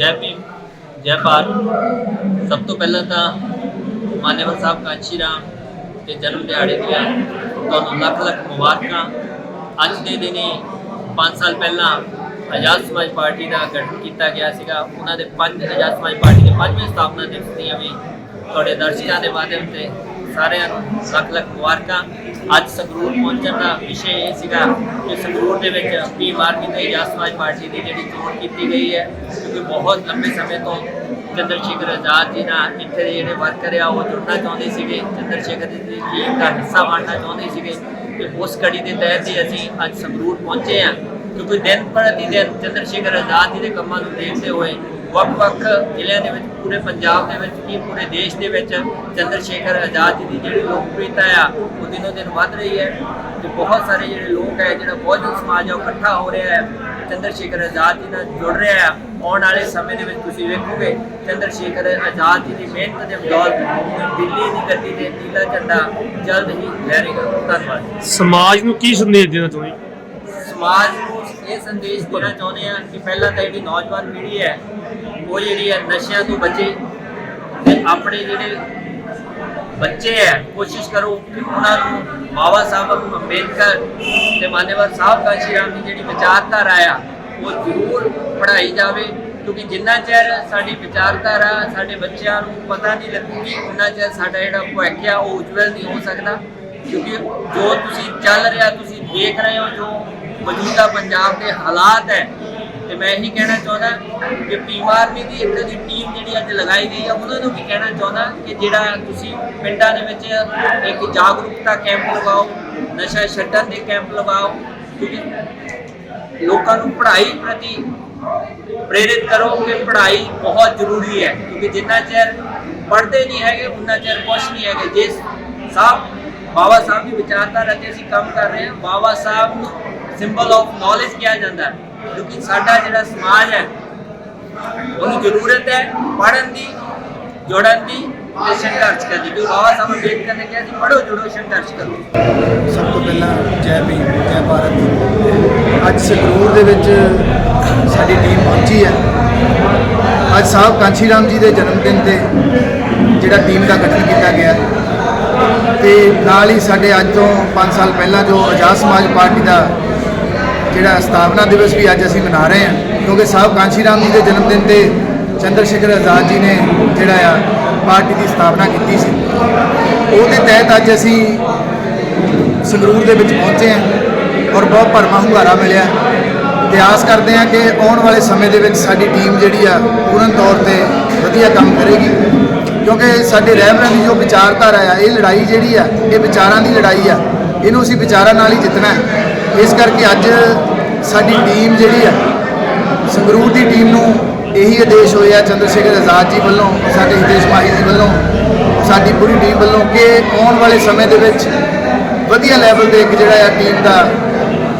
ਜੈ ਭੀਮ, ਜੈ ਭਾਰਤ। ਸਭ ਤੋਂ ਪਹਿਲਾਂ ਤਾਂ ਮਾਨਯਵਰ ਸਾਹਿਬ ਕਾਂਚੀ ਰਾਮ ਦੇ ਜਨਮ ਦਿਹਾੜੇ ਦੀਆਂ ਤੁਹਾਨੂੰ ਲੱਖ ਲੱਖ ਮੁਬਾਰਕਾਂ। ਅੱਜ ਦੇ ਦਿਨੇ 5 ਸਾਲ ਪਹਿਲਾਂ ਆਜ਼ਾਦ ਸਮਾਜ ਪਾਰਟੀ ਦਾ ਗਠਨ ਕੀਤਾ ਗਿਆ ਸੀਗਾ। ਉਹਨਾਂ ਦੇ ਪੰਜ ਆਜ਼ਾਦ ਸਮਾਜ ਪਾਰਟੀ ਦੇ ਪੰਜਵੇਂ ਸਥਾਪਨਾ ਦਿਵਸ ਦੀਆਂ ਵੀ ਤੁਹਾਡੇ ਦਰਸ਼ਕਾਂ ਦੇ ਮਾਧਿਅਮ ਤੇ ਸਾਰਿਆਂ ਨੂੰ ਲੱਖ ਲੱਖ ਮੁਬਾਰਕਾਂ। ਅੱਜ ਸੰਗਰੂਰ ਪਹੁੰਚਣ ਦਾ ਵਿਸ਼ੇ ਇਹ ਸੀਗਾ ਕਿ ਸੰਗਰੂਰ ਦੇ ਵਿੱਚ ਪੀ ਮਾਰਕੀ ਤੇ ਆਜ਼ਾਦ ਸਮਾਜ ਪਾਰਟੀ ਦੀ ਜਿਹੜੀ ਚੋਣ ਕੀਤੀ ਗਈ ਹੈ, ਕਿਉਂਕਿ ਬਹੁਤ ਲੰਬੇ ਸਮੇਂ ਤੋਂ ਚੰਦਰ ਸ਼ੇਖਰ ਆਜ਼ਾਦ ਜੀ ਨਾਲ ਇੱਥੇ ਦੇ ਜਿਹੜੇ ਵਰਕਰ ਆ, ਉਹ ਜੁੜਨਾ ਚਾਹੁੰਦੇ ਸੀਗੇ। ਚੰਦਰ ਸ਼ੇਖਰ ਜੀ ਦੀ ਟੀਮ ਦਾ ਹਿੱਸਾ ਬਣਨਾ ਚਾਹੁੰਦੇ ਸੀਗੇ। ਤੇ ਉਸ ਕੜੀ ਦੇ ਤਹਿਤ ਹੀ ਅਸੀਂ ਅੱਜ ਸੰਗਰੂਰ ਪਹੁੰਚੇ ਹਾਂ। ਕਿਉਂਕਿ ਦਿਨ ਪ੍ਰਤੀ ਦਿਨ ਚੰਦਰ ਸ਼ੇਖਰ ਆਜ਼ਾਦ ਜੀ ਦੇ ਕੰਮਾਂ ਨੂੰ ਦੇਖਦੇ ਹੋਏ ਵੱਖ-ਵੱਖ ਜ਼ਿਲ੍ਹਿਆਂ ਦੇ ਵਿੱਚ ਪੂਰੇ ਪੰਜਾਬ ਦੇ ਵਿੱਚ ਕੀ ਪੂਰੇ ਦੇਸ਼ ਦੇ ਵਿੱਚ ਚੰਦਰ ਸ਼ੇਖਰ ਆਜ਼ਾਦ ਜੀ ਦੀ ਜਿਹੜੀ ਲੋਕਪ੍ਰਿਯਤਾ ਆ ਉਹ ਦਿਨੋ ਦਿਨ ਵੱਧ ਰਹੀ ਹੈ। ਤੇ ਬਹੁਤ ਸਾਰੇ ਜਿਹੜੇ ਲੋਕ ਹੈ ਜਿਹੜਾ ਬਹੁਜਨ ਸਮਾਜ ਆ ਉਹ ਇਕੱਠਾ ਹੋ ਰਿਹਾ ਹੈ। ਚੰਦਰ ਸ਼ੇਖਰ ਆਜ਼ਾਦ ਜੀ ਨਾਲ ਜੁੜ ਰਿਹਾ ਆ ਆਉਣ ਵਾਲੇ ਸਮੇਂ ਦੇ ਵਿੱਚ ਤੁਸੀਂ ਵੇਖੋਗੇ ਚੰਦਰ ਸ਼ੇਖਰ ਆਜ਼ਾਦ ਜੀ ਦੀ ਮਿਹਨਤ ਦੇ ਬਦੌਲਤ ਦਿੱਲੀ ਦੀ ਗੱਦੀ ਤੇ ਨੀਲਾ ਝੰਡਾ ਜਲਦ ਹੀ ਲਹਿਰੇਗਾ ਧੰਨਵਾਦ। ਸਮਾਜ ਨੂੰ ਕੀ ਸੰਦੇਸ਼ ਦੇਣਾ ਚਾਹੁੰਦੇ ਸਮਾਜ ਨੂੰ ਇਹ ਸੰਦੇਸ਼ ਦੇਣਾ ਚਾਹੁੰਦੇ ਆ ਕਿ ਪਹਿਲਾਂ ਤਾਂ ਜਿਹੜੀ ਨੌਜਵਾਨ ਪੀੜ੍ਹੀ ਹੈ ਉਹ ਜਿਹੜੀ ਹੈ ਨਸ਼ਿਆਂ ਤੋਂ ਬਚੇ ਤੇ ਆਪਣੇ ਜਿਹੜੇ ਬੱਚੇ ਹੈ, ਕੋਸ਼ਿਸ਼ ਕਰੋ ਕਿ ਉਹਨਾਂ ਨੂੰ ਬਾਬਾ ਸਾਹਿਬ ਅੰਬੇਦਕਰ ਤੇ ਮਾਨਯਵਰ ਸਾਹਿਬ ਕਾਸ਼ੀ ਰਾਮ ਦੀ ਜਿਹੜੀ ਵਿਚਾਰਧਾਰਾ ਆ, ਉਹ ਜ਼ਰੂਰ ਪੜ੍ਹਾਈ ਜਾਵੇ। ਕਿਉਂਕਿ ਜਿੰਨਾ ਚਿਰ ਸਾਡੀ ਵਿਚਾਰਧਾਰਾ ਸਾਡੇ ਬੱਚਿਆਂ ਨੂੰ ਪਤਾ ਨਹੀਂ ਲੱਗੂਗੀ ਉਹਨਾਂ ਚਿਰ ਸਾਡਾ ਜਿਹੜਾ ਭਵਿੱਖ ਆ, ਉਹ ਉਜਵਲ ਨਹੀਂ ਹੋ ਸਕਦਾ। ਕਿਉਂਕਿ ਜੋ ਤੁਸੀਂ ਚੱਲ ਰਿਹਾ, ਤੁਸੀਂ ਦੇਖ ਰਹੇ ਹੋ, ਜੋ ਮੌਜੂਦਾ ਪੰਜਾਬ ਦੇ ਹਾਲਾਤ ਹੈ ਤੇ ਮੈਂ ਇਹੀ ਕਹਿਣਾ ਚਾਹੁੰਦਾ ਕਿ ਪੀਮਾਰਮੀ ਦੀ ਇੱਕ ਦੀ ਟੀਮ ਜਿਹੜੀ ਅੱਜ ਲਗਾਈ ਗਈ ਆ, ਉਹਨਾਂ ਨੂੰ ਵੀ ਕਹਿਣਾ ਚਾਹੁੰਦਾ ਕਿ ਜਿਹੜਾ ਤੁਸੀਂ ਪਿੰਡਾਂ ਦੇ ਵਿੱਚ ਇੱਕ ਜਾਗਰੂਕਤਾ ਕੈਂਪ ਲਗਾਓ ਨਸ਼ਾ ਛੱਡਣ ਦੇ ਕੈਂਪ ਲਗਾਓ ਕਿਉਂਕਿ ਲੋਕਾਂ ਨੂੰ ਪੜ੍ਹਾਈ ਪ੍ਰਤੀ ਪ੍ਰੇਰਿਤ ਕਰੋ ਕਿ ਪੜ੍ਹਾਈ ਬਹੁਤ ਜ਼ਰੂਰੀ ਹੈ, ਕਿਉਂਕਿ ਜਿੰਨਾ ਚਿਰ ਪੜ੍ਹਦੇ ਨਹੀਂ ਹੈਗੇ, ਉਨਾ ਚਿਰ ਕੁਛ ਨਹੀਂ ਹੈਗੇ। ਜਿਸ ਸਾਹਿਬ, ਬਾਬਾ ਸਾਹਿਬ ਦੀ ਵਿਚਾਰਧਾਰਾ ਤੇ ਅਸੀਂ ਕੰਮ ਕਰ ਰਹੇ ਹਾਂ, ਬਾਬਾ ਸਾਹਿਬ ਨੂੰ ਸਿੰਬਲ ਆਫ ਨੌਲੇਜ ਕਿਹਾ ਜਾਂਦਾ ਹੈ। ਕਿਉਂਕਿ ਸਾਡਾ ਜਿਹੜਾ ਸਮਾਜ ਹੈ ਉਹਨੂੰ ਜ਼ਰੂਰਤ ਹੈ ਪੜ੍ਹਨ ਦੀ, ਜੁੜਨ ਦੀ ਤੇ ਸੰਘਰਸ਼ ਕਰਨ ਦੀ। ਕਿਉਂਕਿ ਬਾਬਾ ਸਾਹਿਬ ਅੰਬੇਡਕਰ ਨੇ ਕਿਹਾ ਸੀ, ਪੜ੍ਹੋ, ਜੁੜੋ, ਸੰਘਰਸ਼ ਕਰੋ। ਸਭ ਤੋਂ ਪਹਿਲਾਂ ਜੈ ਭੀਮ, ਜੈ ਭਾਰਤ। ਅੱਜ ਸੰਗਰੂਰ ਦੇ ਵਿੱਚ ਸਾਡੀ ਟੀਮ ਪਹੁੰਚੀ ਹੈ। ਅੱਜ ਸਾਹਿਬ ਕਾਂਸ਼ੀ ਰਾਮ ਜੀ ਦੇ ਜਨਮ ਦਿਨ ਤੇ ਜਿਹੜਾ ਟੀਮ ਦਾ ਗਠਨ ਕੀਤਾ ਗਿਆ ਤੇ ਨਾਲ ਹੀ ਸਾਡੇ ਅੱਜ ਤੋਂ 5 ਸਾਲ ਪਹਿਲਾਂ ਜੋ ਆਜ਼ਾਦ ਸਮਾਜ ਪਾਰਟੀ ਦਾ ਜਿਹੜਾ ਸਥਾਪਨਾ ਦਿਵਸ ਵੀ ਅੱਜ ਅਸੀਂ ਮਨਾ ਰਹੇ ਹਾਂ, ਕਿਉਂਕਿ ਸਾਹਿਬ ਕਾਂਸ਼ੀ ਰਾਮ ਜੀ ਦੇ ਜਨਮ ਦਿਨ ਤੇ ਚੰਦਰ ਸ਼ੇਖਰ ਆਜ਼ਾਦ ਜੀ ਨੇ ਜਿਹੜਾ ਆ ਪਾਰਟੀ ਦੀ ਸਥਾਪਨਾ ਕੀਤੀ ਸੀ। ਉਹਦੇ ਤਹਿਤ ਅੱਜ ਅਸੀਂ ਸੰਗਰੂਰ ਦੇ ਵਿੱਚ ਪਹੁੰਚੇ ਹਾਂ ਔਰ ਬਹੁਤ ਭਰਮਾ ਹੁੰਗਾਰਾ ਮਿਲਿਆ। ਤੇ ਆਸ ਕਰਦੇ ਹਾਂ ਕਿ ਆਉਣ ਵਾਲੇ ਸਮੇਂ ਦੇ ਵਿੱਚ ਸਾਡੀ ਟੀਮ ਜਿਹੜੀ ਆ ਪੂਰਨ ਤੌਰ ਤੇ ਵਧੀਆ ਕੰਮ ਕਰੇਗੀ। ਕਿਉਂਕਿ ਸਾਡੇ ਰਹਿਬਰਾਂ ਦੀ ਜੋ ਵਿਚਾਰਧਾਰਾ ਆ, ਇਹ ਲੜਾਈ ਜਿਹੜੀ ਆ, ਇਹ ਵਿਚਾਰਾਂ ਦੀ ਲੜਾਈ ਆ, ਇਹਨੂੰ ਅਸੀਂ ਵਿਚਾਰਾਂ ਨਾਲ ਹੀ ਜਿੱਤਣਾ ਹੈ। ਇਸ ਕਰਕੇ ਅੱਜ ਸਾਡੀ ਟੀਮ ਜਿਹੜੀ ਆ, ਸੰਗਰੂਰ ਦੀ ਟੀਮ ਨੂੰ ਇਹੀ ਆਦੇਸ਼ ਹੋਇਆ ਚੰਦਰ ਸ਼ੇਖਰ ਆਜ਼ਾਦ ਜੀ ਵੱਲੋਂ, ਸਾਡੇ ਹਿਤੇਸ਼ ਮਾਹੀ ਜੀ ਵੱਲੋਂ, ਸਾਡੀ ਪੂਰੀ ਟੀਮ ਵੱਲੋਂ ਕਿ ਆਉਣ ਵਾਲੇ ਸਮੇਂ ਦੇ ਵਿੱਚ ਵਧੀਆ ਲੈਵਲ ਤੇ ਇੱਕ ਜਿਹੜਾ ਆ ਟੀਮ ਦਾ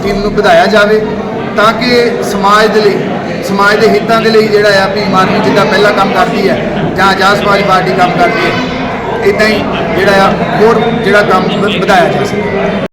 ਟੀਮ ਨੂੰ ਵਧਾਇਆ ਜਾਵੇ ਤਾਂ ਕਿ ਸਮਾਜ ਦੇ ਲਈ, ਸਮਾਜ ਦੇ ਹਿੱਤਾਂ ਦੇ ਲਈ ਜਿਹੜਾ ਆ ਭੀਮ ਆਰਮੀ ਜਿੱਦਾਂ ਪਹਿਲਾਂ ਕੰਮ ਕਰਦੀ ਹੈ ਜਾਂ ਆਜ਼ਾਦ ਸਮਾਜ ਪਾਰਟੀ ਕੰਮ ਕਰਦੀ ਹੈ ਇਦਾਂ ਹੀ ਜਿਹੜਾ ਆ ਹੋਰ ਜਿਹੜਾ ਕੰਮ ਵਧਾਇਆ ਜਾ ਸਕੇ।